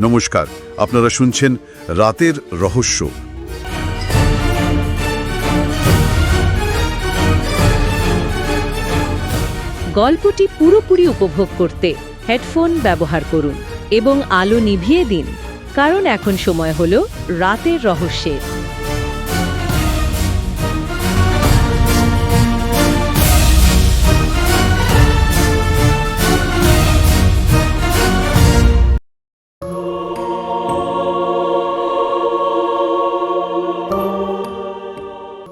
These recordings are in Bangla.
নমস্কার, আপনারা শুনছেন রাতের রহস্য। গল্পটি পুরোপুরি উপভোগ করতে হেডফোন ব্যবহার করুন এবং আলো নিভিয়ে দিন, কারণ এখন সময় হল রাতের রহস্যের।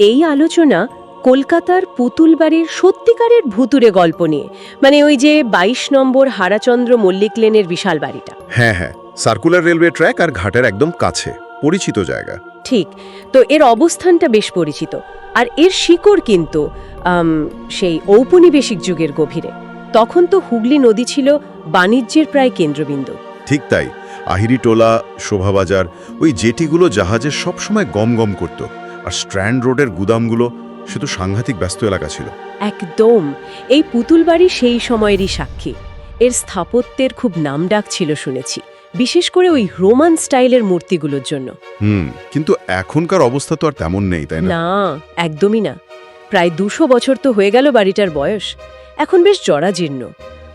এই আলোচনা কলকাতার পুতুল বাড়ির সত্যিকারের ভুতুরে গল্প নিয়ে। মানে ওই যে ২২ নম্বর হারাচন্দ্র মল্লিক লেনের বিশাল বাড়িটা। হ্যাঁ হ্যাঁ সার্কুলার রেলওয়ে ট্র্যাক আর ঘাটের একদম কাছে পরিচিত জায়গা। ঠিক তো এর অবস্থানটা বেশ পরিচিত। আর এর শিকড় কিন্তু সেই ঔপনিবেশিক যুগের গভীরে। তখন তো হুগলি নদী ছিল বাণিজ্যের প্রায় কেন্দ্রবিন্দু। ঠিক তাই আহিরি টোলা শোভাবাজার ওই জেটিগুলো জাহাজে সবসময় গম গম করত। আর স্ট্র্যান্ড রোডের গুদামগুলো সে তো সাংঘাতিক ব্যস্ত এলাকা ছিল। একদম। এই পুতুল বাড়ি সেই সময়েরই সাক্ষী। এর স্থাপত্যের খুব নামডাক ছিল শুনেছি বিশেষ করে ওই রোমান স্টাইলের মূর্তিগুলোর জন্য। হুম কিন্তু এখনকার অবস্থা তো আর তেমন নেই তাই না? না একদমই না। প্রায় দুশো বছর তো হয়ে গেল বাড়িটার বয়স। এখন বেশ জরাজীর্ণ।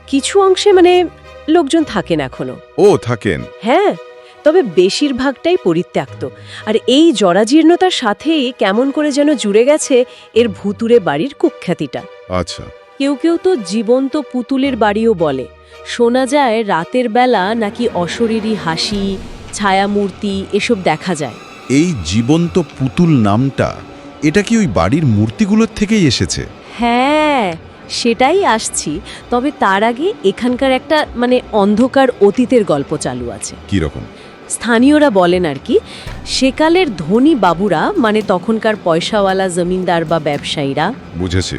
কিছু অংশে মানে লোকজন থাকেন এখনও। ও থাকেন। হ্যাঁ তবে বেশিরভাগটাই পরিত্যক্ত। আর এই জরাজীর্ণতার সাথেই কেমন করে যেন জুড়ে গেছে এর ভুতুরে বাড়ির কুখ্যাতিটা। আচ্ছা। কেউ কেউ তো জীবন্ত পুতুলের বাড়িও বলে। শোনা যায় রাতের বেলা নাকি অশরীরী হাসি ছায়ামূর্তি এসব দেখা যায়। এই জীবন্ত পুতুল নামটা এটা কি ওই বাড়ির মূর্তিগুলোর থেকেই এসেছে? হ্যাঁ সেটাই আসছি। তবে তার আগে এখানকার একটা মানে অন্ধকার অতীতের গল্প চালু আছে। কি রকম স্থানীয়রা বলেন আর কি সেকালের ধনী বাবুরা মানে তখনকার পয়সাওয়ালা জমিনদার বা ব্যবসায়ীরা বুঝেছি।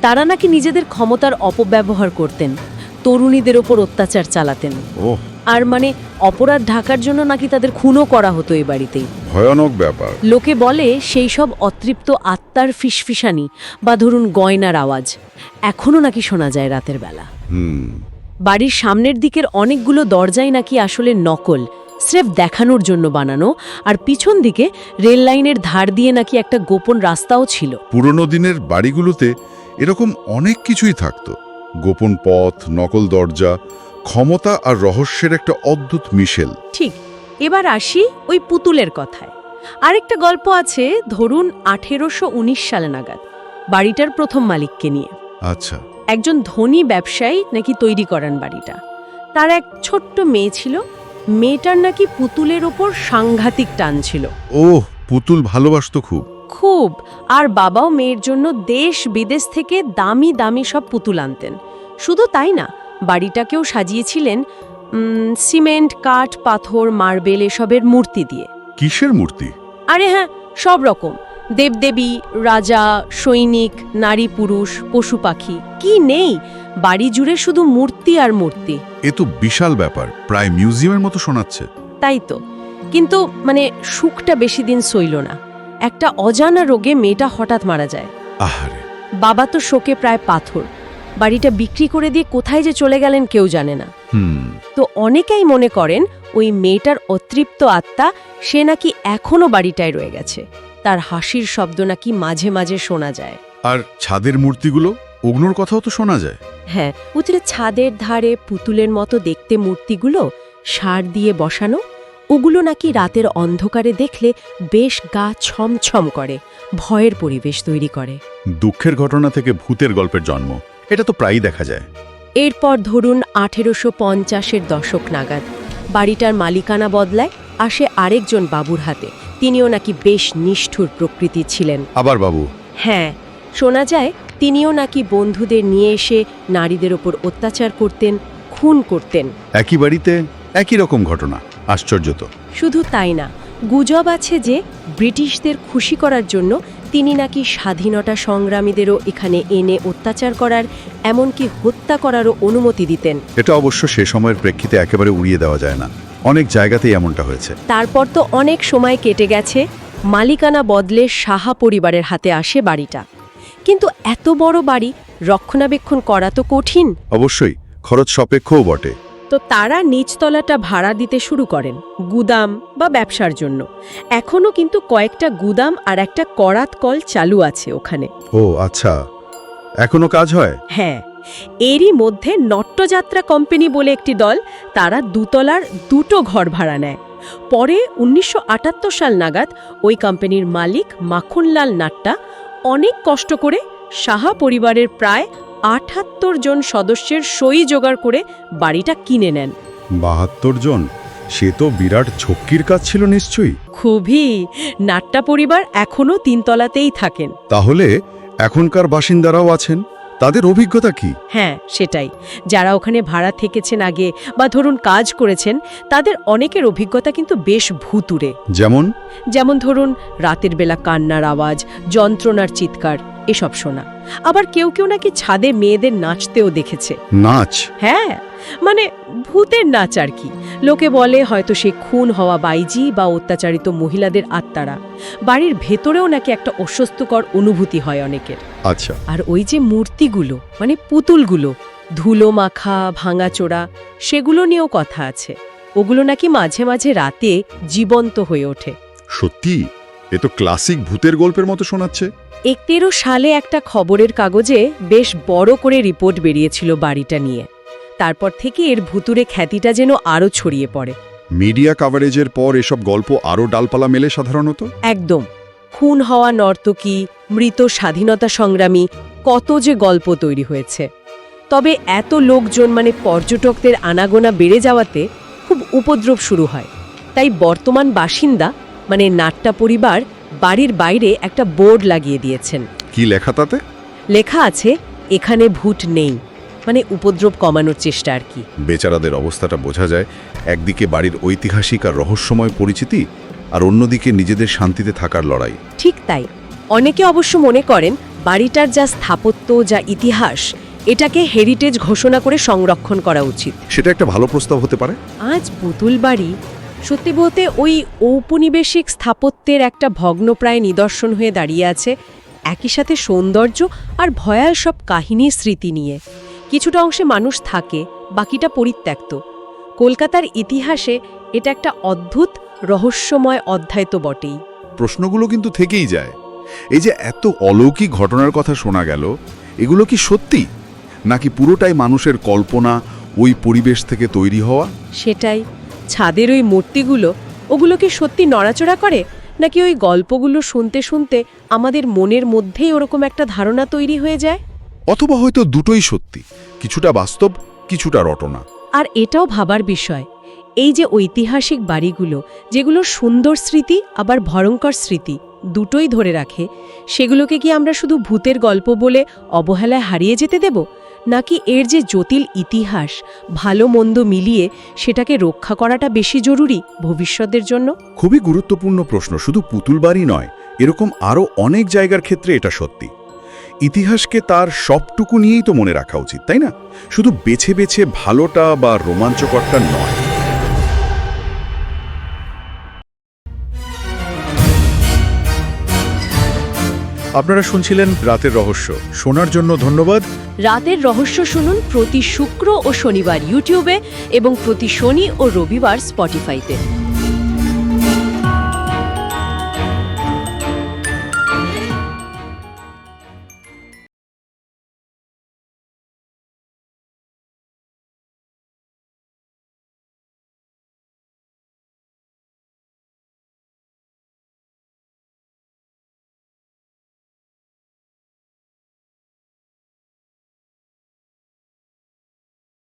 তারা নাকি নিজেদের ক্ষমতার অপব্যবহার করতেন তরুণীদের ওপর অত্যাচার চালাতেন। ও আর মানে অপরাধ ঢাকার জন্য নাকি তাদের খুনও করা হতো এই বাড়িতেই। ভয়ানক ব্যাপার। লোকে বলে সেই সব অতৃপ্ত আত্মার ফিসফিসানি বা ধরুন গয়নার আওয়াজ এখনও নাকি শোনা যায় রাতের বেলা। হুম। বাড়ির সামনের দিকের অনেকগুলো দরজাই নাকি আসলে নকল স্রেফ দেখানোর জন্য বানানো আর পিছন দিকে রেল লাইনের ধার দিয়ে নাকি একটা গোপন রাস্তাও ছিল। পুরনো দিনের বাড়িগুলোতে এরকম অনেক কিছুই থাকতো। গোপন পথ নকল দরজা ক্ষমতা আর রহস্যের একটা অদ্ভুত মিশেল। ঠিক এবার আসি ওই পুতুলের কথায়। আরেকটা গল্প আছে ধরুন আঠেরোশো উনিশ সালে নাগাদ বাড়িটার প্রথম মালিককে নিয়ে। আচ্ছা। একজন ধনী ব্যবসায়ী নাকি তৈরি করান বাড়িটা। তার এক ছোট্ট মেয়ে ছিল মেয়েটার নাকি পুতুলের ওপর সাংঘাতিক টান ছিল। ওহ পুতুল ভালোবাসত খুব। খুব আর বাবাও মেয়ের জন্য দেশ বিদেশ থেকে দামি দামি সব পুতুল আনতেন। শুধু তাই না বাড়িটাকেও সাজিয়েছিলেন সিমেন্ট কাঠ পাথর মার্বেল এসবের মূর্তি দিয়ে। কিসের মূর্তি? আরে হ্যাঁ সব রকম। দেবদেবী রাজা সৈনিক নারী পুরুষ পশু পাখি কি নেই? বাড়ি জুড়ে শুধু মূর্তি আর মূর্তি। এ তো বিশাল ব্যাপার প্রায় মিউজিয়ামের মতো শোনাচ্ছে। তাই তো। কিন্তু মানে সুখটা বেশি দিন সইল না। একটা অজানা রোগে মেয়েটা হঠাৎ মারা যায়। আহারে। বাবা তো শোকে প্রায় পাথর। বাড়িটা বিক্রি করে দিয়ে কোথায় যে চলে গেলেন কেউ জানে না। হুম। তো অনেকেই মনে করেন ওই মেয়েটার অতৃপ্ত আত্মা সে নাকি এখনও বাড়িটায় রয়ে গেছে। তার হাসির শব্দ নাকি মাঝে মাঝে শোনা যায়। আর ছাদের মূর্তিগুলো? ওগুলোর কথাও তো শোনা যায়। হ্যাঁ উতরে ছাদের ধারে পুতুলের মতো দেখতে মূর্তিগুলো সার দিয়ে বসানো ওগুলো নাকি রাতের অন্ধকারে দেখলে বেশ গা ছমছম করে ভয়ের পরিবেশ তৈরি করে। দুঃখের ঘটনা থেকে ভূতের গল্পের জন্ম। এটা তো প্রায়ই দেখা যায়। এরপর ধরুন আঠেরোশো পঞ্চাশের দশক নাগাদ। বাড়িটার মালিকানা বদলায় আসে আরেকজন বাবুর হাতে। তিনিও নাকি বেশ নিষ্ঠুর প্রকৃতি ছিলেন। আবার বাবু? হ্যাঁ শোনা যায় তিনিও নাকি বন্ধুদের নিয়ে এসে নারীদের ওপর অত্যাচার করতেন খুন করতেন। একই বাড়িতে একই রকম ঘটনা আশ্চর্য তো। শুধু তাই না গুজব আছে যে ব্রিটিশদের খুশি করার জন্য তিনি নাকি স্বাধীনতা সংগ্রামীদেরও এখানে এনে অত্যাচার করার এমনকি হত্যা করারও অনুমতি দিতেন। এটা অবশ্য সে সময়ের প্রেক্ষিতে একেবারে উড়িয়ে দেওয়া যায় না। অনেক জায়গাতেই এমনটা হয়েছে। তারপর তো অনেক সময় কেটে গেছে মালিকানা বদলে সাহা পরিবারের হাতে আসে বাড়িটা। কিন্তু এত বড় বাড়ি রক্ষণাবেক্ষণ করা তো কঠিন। অবশ্যই খরচ সাপেক্ষও বটে। তো তারা নিচতলাটা ভাড়া দিতে শুরু করেন গুদাম বা ব্যবসার জন্য। এখনও কিন্তু কয়েকটা গুদাম আর একটা করাত কল চালু আছে ওখানে। ও আচ্ছা। এখনও কাজ হয়? হ্যাঁ। এরই মধ্যে নট্টযাত্রা কোম্পানি বলে একটি দল তারা দুতলার দুটো ঘর ভাড়া নেয়। পরে উনিশশো আটাত্তর সাল নাগাদ ওই কোম্পানির মালিক মাখনলাল নাট্টা অনেক কষ্ট করে সাহা পরিবারের প্রায় আটাত্তর জন সদস্যের সই জোগাড় করে বাড়িটা কিনে নেন। বাহাত্তর জন? সে তো বিরাট ঝক্কির কাজ ছিল নিশ্চয়ই। খুবই। নাট্টা পরিবার এখনও তিনতলাতেই থাকেন। তাহলে এখনকার বাসিন্দারাও আছেন। তাদের অভিজ্ঞতা কি? হ্যাঁ সেটাই। যারা ওখানে ভাড়া থেকেছেন আগে বা ধরুন কাজ করেছেন তাদের অনেকের অভিজ্ঞতা কিন্তু বেশ ভুতুরে যেমন? যেমন ধরুন রাতের বেলা কান্নার আওয়াজ যন্ত্রণার চিৎকার এসব শোনা। আবার কেউ কেউ নাকি ছাদে মেয়েদের নাচতেও দেখেছে। নাচ? হ্যাঁ। মানে ভূতের নাচ আর কি। লোকে বলে হয়তো সে খুন হওয়া বাইজি বা অত্যাচারিত মহিলাদের আত্মারা। বাড়ির ভেতরেও নাকি একটা অস্বস্তিকর অনুভূতি হয় অনেকের। আচ্ছা। আর ওই যে মূর্তিগুলো মানে পুতুলগুলো ধুলো মাখা ভাঙাচোরা সেগুলো নিয়েও কথা আছে। ওগুলো নাকি মাঝে মাঝে রাতে জীবন্ত হয়ে ওঠে। সত্যি? এ তো ক্লাসিক ভূতের গল্পের মতো শোনাচ্ছে। একতেরো সালে একটা খবরের কাগজে বেশ বড় করে রিপোর্ট বেরিয়েছিল বাড়িটা নিয়ে। তারপর থেকে এর ভুতুরে খ্যাতিটা যেন আরও ছড়িয়ে পড়ে। মিডিয়া কাভারেজের পর এসব গল্প আরও ডালপালা মেলে সাধারণত? একদম। খুন হওয়া নর্তকী মৃত স্বাধীনতা সংগ্রামী কত যে গল্প তৈরি হয়েছে। তবে এত লোকজন মানে পর্যটকদের আনাগোনা বেড়ে যাওয়াতে খুব উপদ্রব শুরু হয়। তাই বর্তমান বাসিন্দা মানে নাট্টা পরিবার বাড়ির বাইরে একটা বোর্ড লাগিয়ে দিয়েছেন। কি লেখা তাতে? লেখা আছে এখানে ভূত নেই। মানে উপদ্রব কমানোর চেষ্টা আর কি। বেচারাদের অবস্থাটা বোঝা যায় একদিকে বাড়ির ঐতিহাসিক আর রহস্যময় পরিচিতি আর অন্যদিকে নিজেদের শান্তিতে থাকার লড়াই। ঠিক তাই। অনেকে অবশ্য মনে করেন বাড়িটার যা স্থাপত্য যা ইতিহাস এটাকে হেরিটেজ ঘোষণা করে সংরক্ষণ করা উচিত। সেটা একটা ভালো প্রস্তাব হতে পারে? আজ পুতুল বাড়ি সত্যি বলতে ওই ঔপনিবেশিক স্থাপত্যের একটা ভগ্নপ্রায় নিদর্শন হয়ে দাঁড়িয়ে আছে একই সাথে সৌন্দর্য আর ভয়াল সব কাহিনী স্মৃতি নিয়ে। কিছুটা অংশে মানুষ থাকে বাকিটা পরিত্যক্ত। কলকাতার ইতিহাসে এটা একটা অদ্ভুত রহস্যময় অধ্যায় তো বটেই। প্রশ্নগুলো কিন্তু থেকেই যায়। এই যে এত অলৌকিক ঘটনার কথা শোনা গেল এগুলো কি সত্যি? নাকি পুরোটাই মানুষের কল্পনা ওই পরিবেশ থেকে তৈরি হওয়া? সেটাই। ছাদের ওই মূর্তিগুলো ওগুলো কি সত্যি নড়াচড়া করে? নাকি ওই গল্পগুলো শুনতে শুনতে আমাদের মনের মধ্যেই ওরকম একটা ধারণা তৈরি হয়ে যায়? অথবা হয়তো দুটোই সত্যি কিছুটা বাস্তব কিছুটা রটনা। আর এটাও ভাবার বিষয় এই যে ঐতিহাসিক বাড়িগুলো যেগুলো সুন্দর স্মৃতি আবার ভয়ঙ্কর স্মৃতি দুটোই ধরে রাখে সেগুলোকে কি আমরা শুধু ভূতের গল্প বলে অবহেলায় হারিয়ে যেতে দেব? নাকি এর যে জটিল ইতিহাস ভালো মন্দ মিলিয়ে সেটাকে রক্ষা করাটা বেশি জরুরি ভবিষ্যতের জন্য? খুবই গুরুত্বপূর্ণ প্রশ্ন শুধু পুতুল বাড়ি নয় এরকম আরও অনেক জায়গার ক্ষেত্রে এটা সত্যি। ইতিহাসকে তার সবটুকু নিয়েই তো মনে রাখা উচিত, তাই না? শুধু বেছে বেছে ভালোটা বা রোমাঞ্চকরটা নয়। আপনারা শুনছিলেন রাতের রহস্য। শোনার জন্য ধন্যবাদ। রাতের রহস্য শুনুন প্রতি শুক্র ও শনিবার ইউটিউবে এবং প্রতি শনি ও রবিবার স্পটিফাইতে।